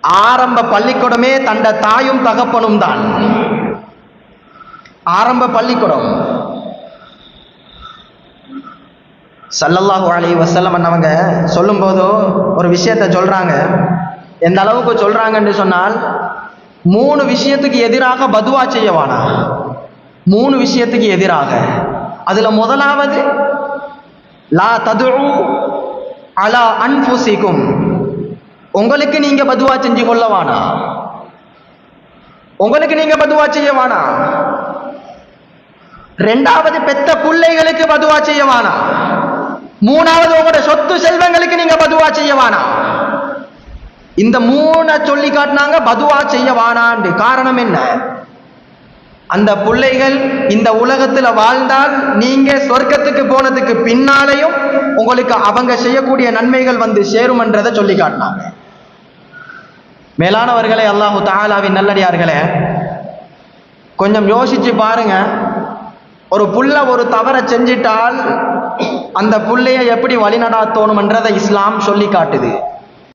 ஆரம்ப பள்ளிக்கூடமே தண்ட தாயும் தகப்பனும் தான். ஆரம்ப பள்ளிக்கூடம். சல்லல்லாஹு அலைஹி வஸல்லம் அவங்க சொல்லும்போதோ ஒரு விஷயத்த சொல்றாங்க. எந்த அளவுக்கு சொல்றாங்கன்னு சொன்னால் மூணு விஷயத்துக்கு எதிராக பதுவா செய்யவானா? மூணு விஷயத்துக்கு எதிராக. அதுல முதலாவது லா தது அலா அன்புசிக்கும் உங்களுக்கு நீங்க பதுவா செஞ்சு கொள்ளவானா? உங்களுக்கு நீங்க பதுவா செய்யவானா? ரெண்டாவது பெத்த பிள்ளைகளுக்கு பதுவா செய்யவானா? மூணாவது உங்களோட சொத்து செல்வங்களுக்கு நீங்க பதுவா செய்யவானா? இந்த மூணை சொல்லி காட்டினாங்க பதுவா செய்யவானான்னு காரணம் என்ன? அந்த பிள்ளைகள் இந்த உலகத்துல வாழ்ந்தால் நீங்க சொர்க்கத்துக்கு போனதுக்கு பின்னாலையும் உங்களுக்கு அவங்க செய்யக்கூடிய நன்மைகள் வந்து சேரும்ன்றதை சொல்லி காட்டினாங்க. மேலானவர்களே அல்லாஹு தாலாவின் நல்லடியார்களே கொஞ்சம் யோசிச்சு பாருங்க. ஒரு புள்ள ஒரு தவறை செஞ்சிட்டால் அந்த புள்ளைய எப்படி வழிநடாத்தோணும்ன்றதை இஸ்லாம் சொல்லி காட்டுது